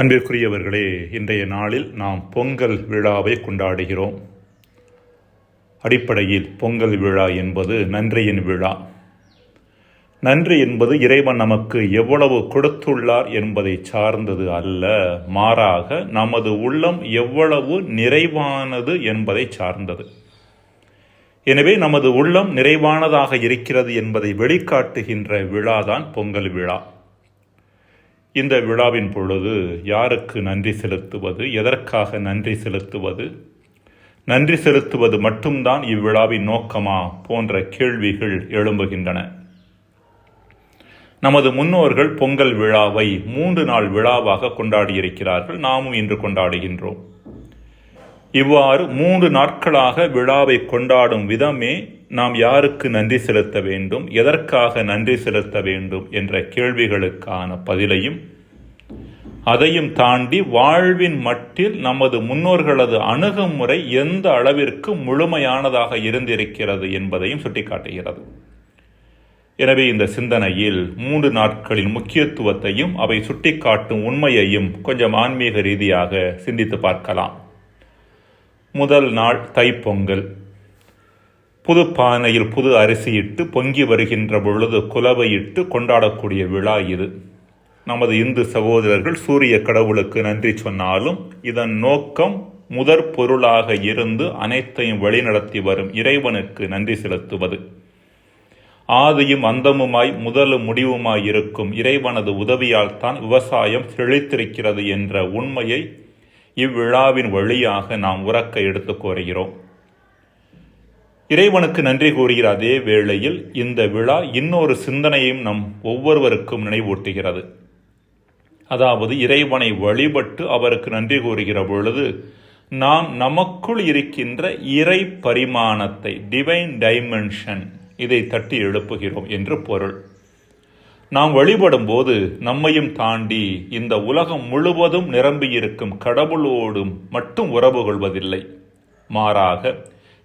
அன்பிற்குரியவர்களே இன்றைய நாளில் நாம் பொங்கல் விழாவை கொண்டாடுகிறோம். அடிப்படையில் பொங்கல் விழா என்பது நன்றியின் விழா. நன்றி என்பது இறைவன் நமக்கு எவ்வளவு கொடுத்துள்ளார் என்பதை சார்ந்தது அல்ல மாறாக நமது உள்ளம் எவ்வளவு நிறைவானது என்பதை சார்ந்தது. எனவே நமது உள்ளம் நிறைவானதாக இருக்கிறது என்பதை வெளிக்காட்டுகின்ற விழாதான் பொங்கல் விழா. இந்த விழாவின் பொழுது யாருக்கு நன்றி செலுத்துவது எதற்காக நன்றி செலுத்துவது? நன்றி செலுத்துவது மட்டும்தான் இவ்விழாவின் நோக்கமா போன்ற கேள்விகள் எழும்புகின்றன. நமது முன்னோர்கள் பொங்கல் விழாவை மூன்று நாள் விழாவாக கொண்டாடியிருக்கிறார்கள். நாமும் இன்று கொண்டாடுகின்றோம். இவ்வாறு மூன்று நாட்களாக விழாவை கொண்டாடும் விதமே நாம் யாருக்கு நன்றி செலுத்த வேண்டும் எதற்காக நன்றி செலுத்த வேண்டும் என்ற கேள்விகளுக்கான பதிலையும் அதையும் தாண்டி வாழ்வின் மட்டில் நமது முன்னோர்களது அணுகுமுறை எந்த அளவிற்கு முழுமையானதாக இருந்திருக்கிறது என்பதையும் சுட்டிக்காட்டுகிறது. எனவே இந்த சிந்தனையில் மூன்று நாட்களின் முக்கியத்துவத்தையும் அவை சுட்டிக்காட்டும் உண்மையையும் கொஞ்சம் ஆன்மீக ரீதியாக சிந்தித்து பார்க்கலாம். முதல் நாள் தைப்பொங்கல். புது பானையில் புது அரிசியிட்டு பொங்கி வருகின்ற பொழுது குலவையிட்டு கொண்டாடக்கூடிய விழா இது. நமது இந்து சகோதரர்கள் சூரிய கடவுளுக்கு நன்றி சொன்னாலும் இதன் நோக்கம் முதற் பொருளாக இருந்து அனைத்தையும் வழிநடத்தி வரும் இறைவனுக்கு நன்றி செலுத்துவது. ஆதியும் அந்தமுமாய் முதலும் முடிவுமாய் இருக்கும் இறைவனது உதவியால் தான் விவசாயம் செழித்திருக்கிறது என்ற உண்மையை இவ்விழாவின் வழியாக நாம் உறக்க எடுத்து கோருகிறோம். இறைவனுக்கு நன்றி கூறுகிற அதே வேளையில் இந்த விழா இன்னொரு சிந்தனையும் நம் ஒவ்வொருவருக்கும் நினைவூட்டுகிறது. அதாவது இறைவனை வழிபட்டு அவருக்கு நன்றி கூறுகிற பொழுது நாம் நமக்குள் இருக்கின்ற இறை பரிமாணத்தை டிவைன் டைமென்ஷன் இதை தட்டி எழுப்புகிறோம் என்று பொருள். நாம் வழிபடும் போது நம்மையும் தாண்டி இந்த உலகம் முழுவதும் நிரம்பியிருக்கும் கடவுளோடும் மட்டும் உறவு கொள்வதில்லை. மாறாக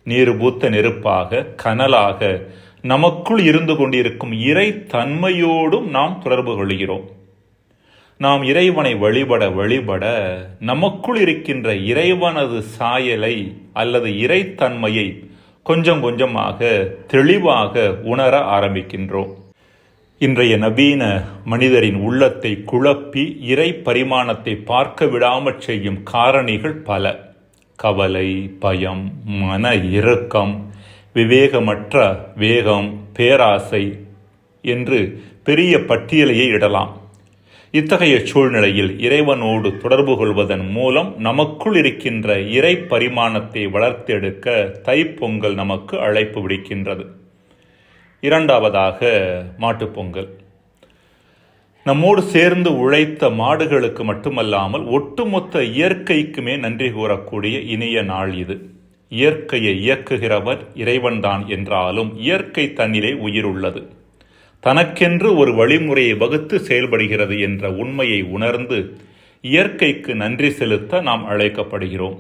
நீர் பூத்த நெருப்பாக கனலாக நமக்குள் இருந்து கொண்டிருக்கும் இறை தன்மையோடும் நாம் தொடர்பு கொள்கிறோம். நாம் இறைவனை வழிபட வழிபட நமக்குள் இருக்கின்ற இறைவனது சாயலை அல்லது இறைத்தன்மையை கொஞ்சம் கொஞ்சமாக தெளிவாக உணர ஆரம்பிக்கின்றோம். இன்றைய நவீன மனிதரின் உள்ளத்தை குழப்பி இறை பரிமாணத்தை பார்க்க விடாமற் செய்யும் காரணிகள் பல. கவலை பயம் மன இறுக்கம் விவேகமற்ற வேகம் பேராசை என்று பெரிய பட்டியலையே இடலாம். இத்தகைய சூழ்நிலையில் இறைவனோடு தொடர்பு கொள்வதன் மூலம் நமக்குள் இருக்கின்ற இறை பரிமாணத்தை வளர்த்தெடுக்க தைப்பொங்கல் நமக்கு அழைப்பு விடுக்கின்றது. இரண்டாவதாக மாட்டுப்பொங்கல் நம்மோடு சேர்ந்து உழைத்த மாடுகளுக்கு மட்டுமல்லாமல் ஒட்டுமொத்த இயற்கைக்குமே நன்றி கூறக்கூடிய இனிய நாள் இது. இயற்கையை இயக்குகிறவர் இறைவன்தான் என்றாலும் இயற்கை தன்னிலே உயிர் உள்ளது. தனக்கென்று ஒரு வழிமுறையை வகுத்து செயல்படுகிறது என்ற உண்மையை உணர்ந்து இயற்கைக்கு நன்றி செலுத்த நாம் அழைக்கப்படுகிறோம்.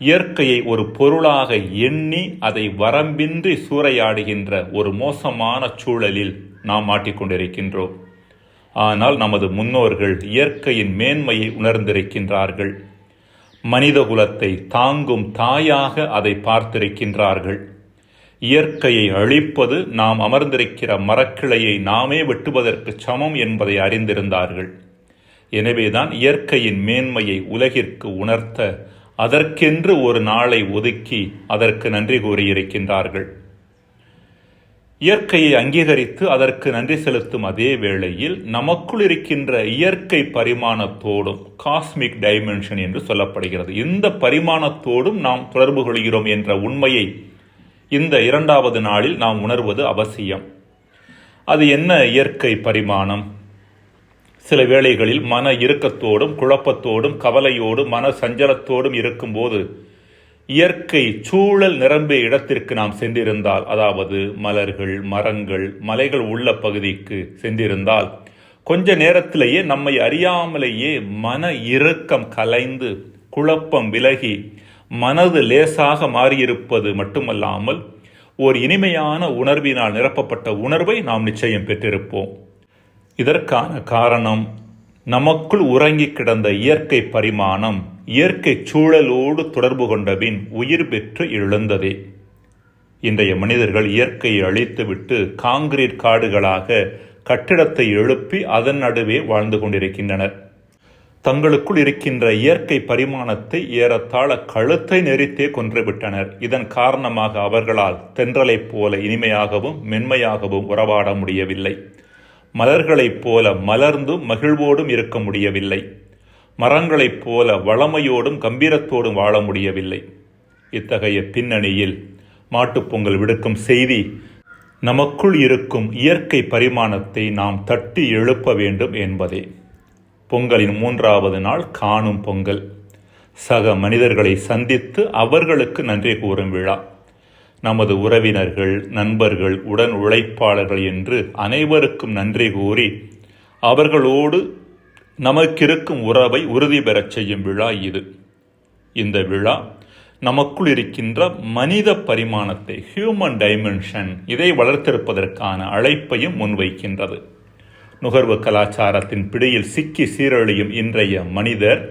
இயற்கையை ஒரு பொருளாக எண்ணி அதை வரம்பின்றி சூறையாடுகின்ற ஒரு மோசமான சூழலில் நாம் மாட்டிக்கொண்டிருக்கின்றோம். ஆனால் நமது முன்னோர்கள் இயற்கையின் மேன்மையை உணர்ந்திருக்கின்றார்கள். மனிதகுலத்தை தாங்கும் தாயாக அதை பார்த்திருக்கின்றார்கள். இயற்கையை அழிப்பது நாம் அமர்ந்திருக்கிற மரக்கிளையை நாமே வெட்டுவதற்கு சமம் என்பதை அறிந்திருந்தார்கள். எனவேதான் இயற்கையின் மேன்மையை உலகிற்கு உணர்த்த அதற்கென்று ஒரு நாளை ஒதுக்கி அதற்கு நன்றி கூறியிருக்கின்றார்கள். இயற்கையை அங்கீகரித்து அதற்கு நன்றி செலுத்தும் அதே வேளையில் நமக்குள் இருக்கின்ற இயற்கை பரிமாணத்தோடும் காஸ்மிக் டைமென்ஷன் என்று சொல்லப்படுகிறது. இந்த பரிமாணத்தோடும் நாம் தொடர்பு கொள்கிறோம் என்ற உண்மையை இந்த இரண்டாவது நாளில் நாம் உணர்வது அவசியம். அது என்ன இயற்கை பரிமாணம்? சில வேளைகளில் மன இறுக்கத்தோடும் குழப்பத்தோடும் கவலையோடும் மன சஞ்சலத்தோடும் இருக்கும்போது இயற்கை சூழல் நிரம்பிய இடத்திற்கு நாம் சென்றிருந்தால் அதாவது மலர்கள் மரங்கள் மலைகள் உள்ள பகுதிக்கு சென்றிருந்தால் கொஞ்ச நேரத்திலேயே நம்மை அறியாமலேயே மன இறுக்கம் கலைந்து குழப்பம் விலகி மனது லேசாக மாறியிருப்பது மட்டுமல்லாமல் ஓர் இனிமையான உணர்வினால் நிரப்பப்பட்ட உணர்வை நாம் நிச்சயம் பெற்றிருப்போம். இதற்கான காரணம் நமக்குள் உறங்கிக் கிடந்த இயற்கை பரிமாணம் இயற்கை சூழலோடு தொடர்பு கொண்டபின் உயிர் பெற்று எழுந்ததே. இன்றைய மனிதர்கள் இயற்கையை அழித்துவிட்டு காங்கிரீட் காடுகளாக கட்டிடத்தை எழுப்பி அதன் நடுவே வாழ்ந்து கொண்டிருக்கின்றனர். தங்களுக்குள் இருக்கின்ற இயற்கை பரிமாணத்தை ஏறத்தாழ கழுத்தை நெறித்தே கொன்றுவிட்டனர். இதன் காரணமாக அவர்களால் தென்றலைப் போல இனிமையாகவும் மென்மையாகவும் உறவாட முடியவில்லை. மலர்களைப் போல மலர்ந்தும் மகிழ்வோடும் இருக்க முடியவில்லை. மரங்களைப் போல வளமையோடும் கம்பீரத்தோடும் வாழ முடியவில்லை. இத்தகைய பின்னணியில் மாட்டுப்பொங்கல் விடுக்கும் செய்தி நமக்குள் இருக்கும் இயற்கை பரிமாணத்தை நாம் தட்டி எழுப்ப வேண்டும் என்பதே. பொங்கலின் மூன்றாவது நாள் காணும் பொங்கல். சக மனிதர்களை சந்தித்து அவர்களுக்கு நன்றி கூறும் விழா. நமது உறவினர்கள் நண்பர்கள் உடன் உழைப்பாளர்கள் என்று அனைவருக்கும் நன்றி கூறி அவர்களோடு நமக்கிருக்கும் உறவை உறுதி பெறச் செய்யும் விழா இது. இந்த விழா நமக்குள் இருக்கின்ற மனித பரிமாணத்தை ஹியூமன் டைமென்ஷன் இதை வளர்த்திருப்பதற்கான அழைப்பையும் முன்வைக்கின்றது. நுகர்வு கலாச்சாரத்தின் பிடியில் சிக்கி சீரழியும் இன்றைய மனிதர்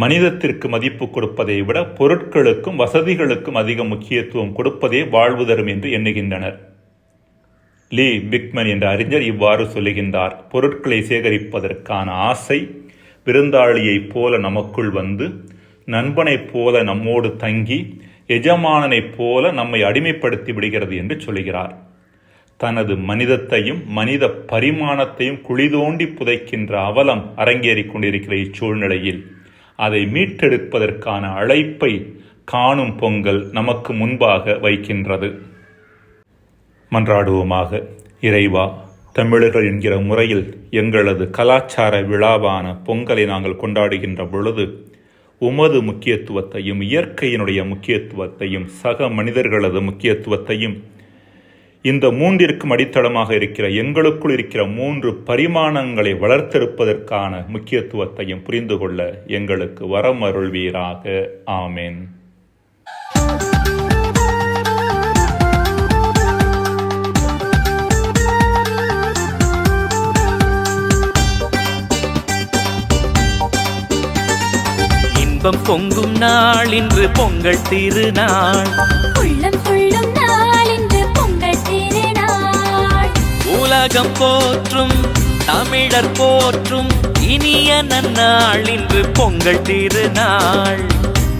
மனிதத்திற்கு மதிப்பு கொடுப்பதை விட பொருட்களுக்கும் வசதிகளுக்கும் அதிக முக்கியத்துவம் கொடுப்பதே வாழ்வு தரும் என்று எண்ணுகின்றனர். லீ பிக்மன் என்ற அறிஞர் இவ்வாறு சொல்லுகின்றார் பொருட்களை சேகரிப்பதற்கான ஆசை விருந்தாளியைப் போல நமக்குள் வந்து நண்பனைப் போல நம்மோடு தங்கி எஜமானனைப் போல நம்மை அடிமைப்படுத்தி விடுகிறது என்று சொல்கிறார். தனது மனிதத்தையும் மனித பரிமாணத்தையும் குழிதோண்டி புதைக்கின்ற அவலம் அரங்கேறிக் கொண்டிருக்கிற இச்சூழ்நிலையில் அதை மீட்டெடுப்பதற்கான அழைப்பை காணும் பொங்கல் நமக்கு முன்பாக வைக்கின்றது. மன்றாடுவோமாக இறைவா தமிழர்கள் என்கிற முறையில் எங்களது கலாச்சார விழாவான பொங்கலை நாங்கள் கொண்டாடுகின்ற பொழுது உமது முக்கியத்துவத்தையும் இயற்கையினுடைய முக்கியத்துவத்தையும் சக மனிதர்களது முக்கியத்துவத்தையும் இந்த மூன்றிற்கும் அடித்தளமாக இருக்கிற எங்களுக்குள் இருக்கிற மூன்று பரிமாணங்களை வளர்த்தெடுப்பதற்கான முக்கியத்துவத்தையும் புரிந்து கொள்ள எங்களுக்கு வரம் அருள்வீராக ஆமேன். இன்பம் பொங்கும் நாள் இன்று பொங்கல் திருநாள். உள்ளம் உலகம் போற்றும் தமிழர் போற்றும் இனிய நன்னாள் இன்று பொங்கல் திருநாள்.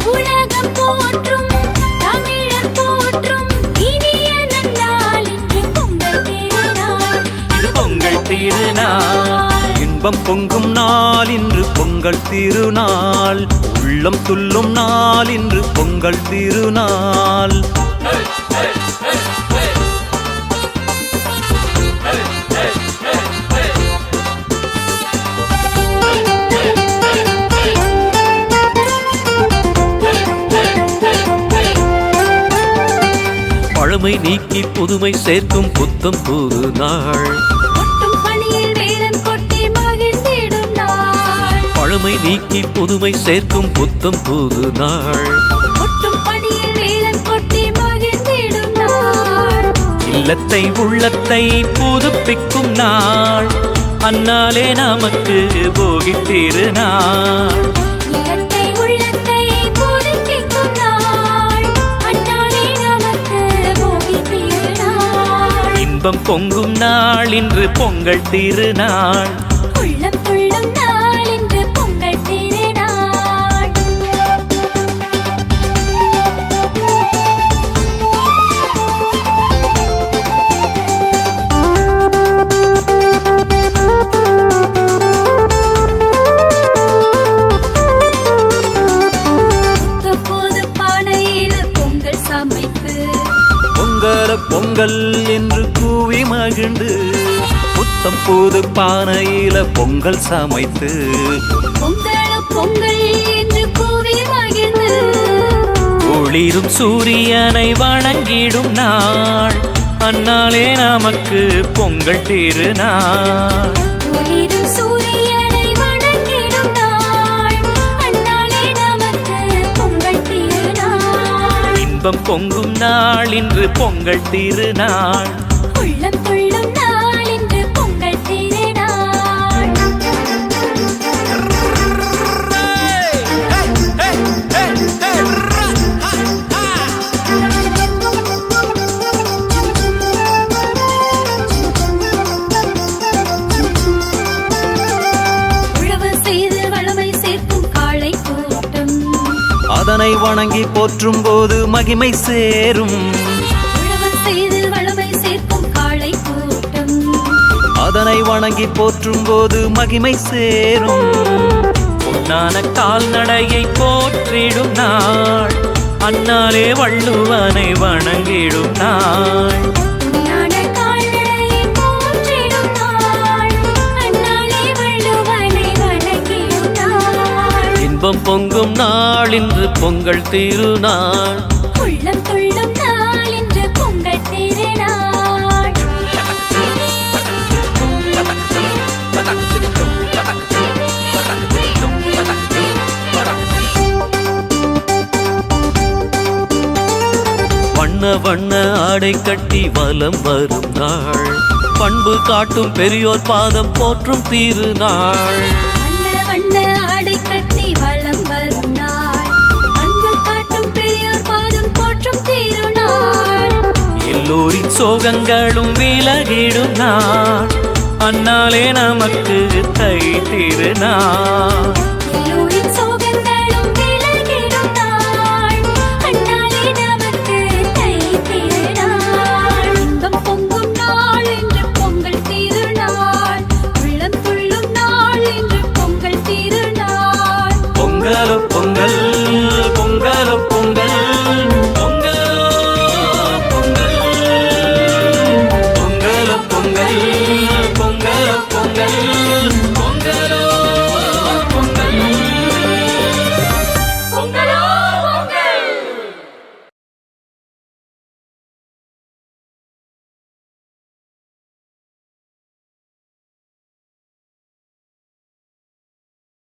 உலகம் போற்றும் தமிழர் போற்றும் இனிய நன்னாள் இன்று பொங்கல் திருநாள். இது பொங்கல் திருநாள். இன்பம் பொங்கும் நாள் இன்று பொங்கல் திருநாள். உள்ளம் துள்ளும் நாள் இன்று பொங்கல் திருநாள். பழமை நீக்கி புதுமை சேர்க்கும் புத்தம் புது நாள். பழமை நீக்கி புதுமை சேர்க்கும் புத்தம் புது நாள். இல்லத்தை உள்ளத்தை புதுப்பிக்கும் நாள். அந்நாளே நமக்கு போகி இன்பம் பொங்கும் நாள். இன்று பொங்கல் திருநாள். பொங்கல் சமைத்து ஒளிரும் சூரியனை வணங்கிடும் நாள். அந்நாளே நமக்கு பொங்கல் திருநாள். இன்பம் பொங்கும் நாள் இன்று பொங்கல் திருநாள். அதனை வணங்கி போற்றும் போது மகிமை சேரும். அதனை வணங்கி போற்றும் போது மகிமை சேரும். பொன்னான கால்நடையை போற்றிடும் நாள். அன்னாலே வள்ளுவனை வணங்கிடும் நாள். இன்பம் பொங்கும் நாள் இன்று பொங்கல் திருநாள். உள்ளம் துள்ளும் நாள் இன்று பொங்கல் திருநாள். வண்ண வண்ண ஆடை கட்டி வலம் வரும் நாள். பண்பு காட்டும் பெரியோர் பாதம் போற்றும் திருநாள். எல்லோரின் சோகங்களும் விலகிடும் நான் அன்னாலே நமக்கு தை திருநாள்.